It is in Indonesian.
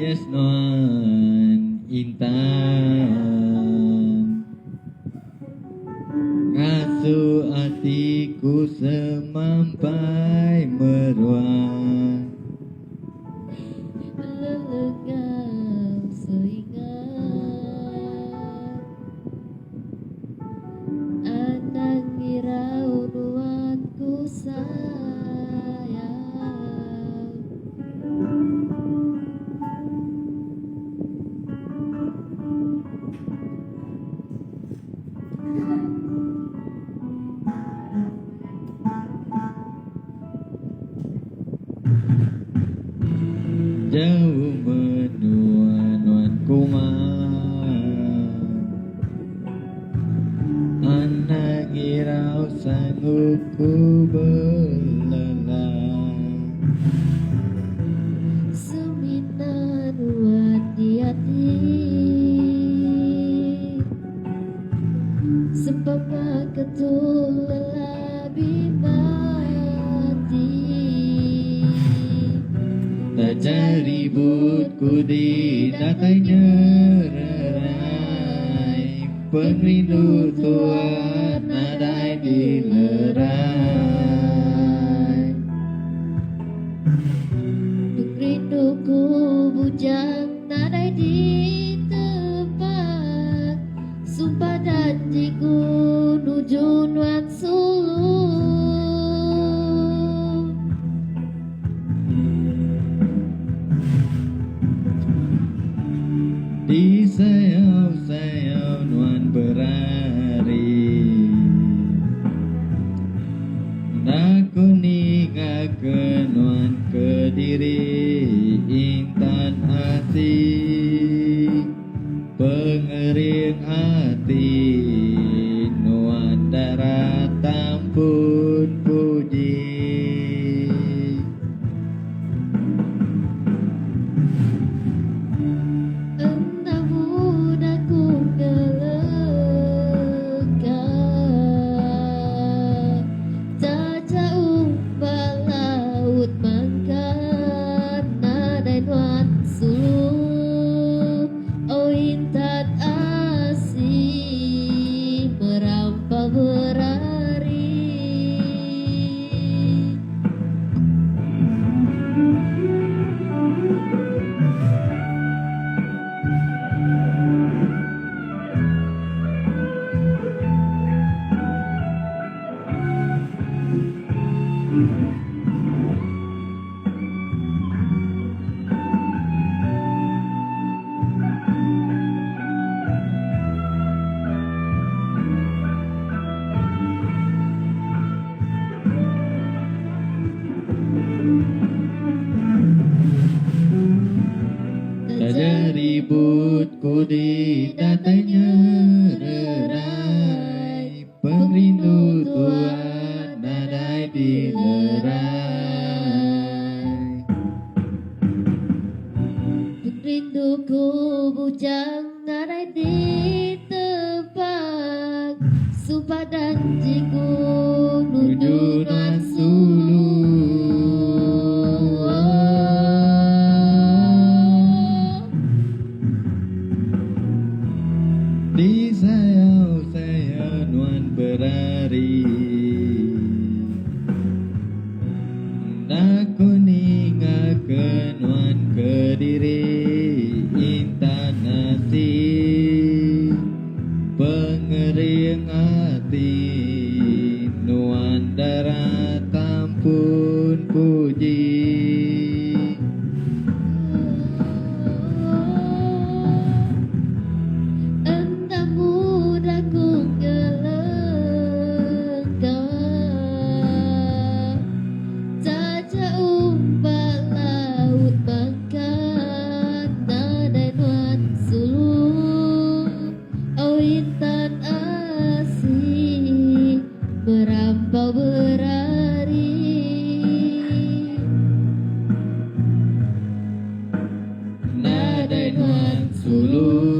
Ayas non intan. Ngasuh hatiku semampai Jauh menua nuan kumang Anak irau sanggup ku belelang Seminan wati hati. Sebab ketul Tak cari ributku di datai nyerai Perindu Tuhan nadai di lerai. Duk rinduku bujang nadai di tempat. Sumpah janjiku nuju nuan sayau-sayau nuan berari. Naku ningakeun nuan kediri Intan asih Pengering hati ributku di datanya di rinduku bujang nadai di tempat. Sumpah janjiku Naku ningakeun nuan kediri Intan nasi Pengering hati Nuan Solo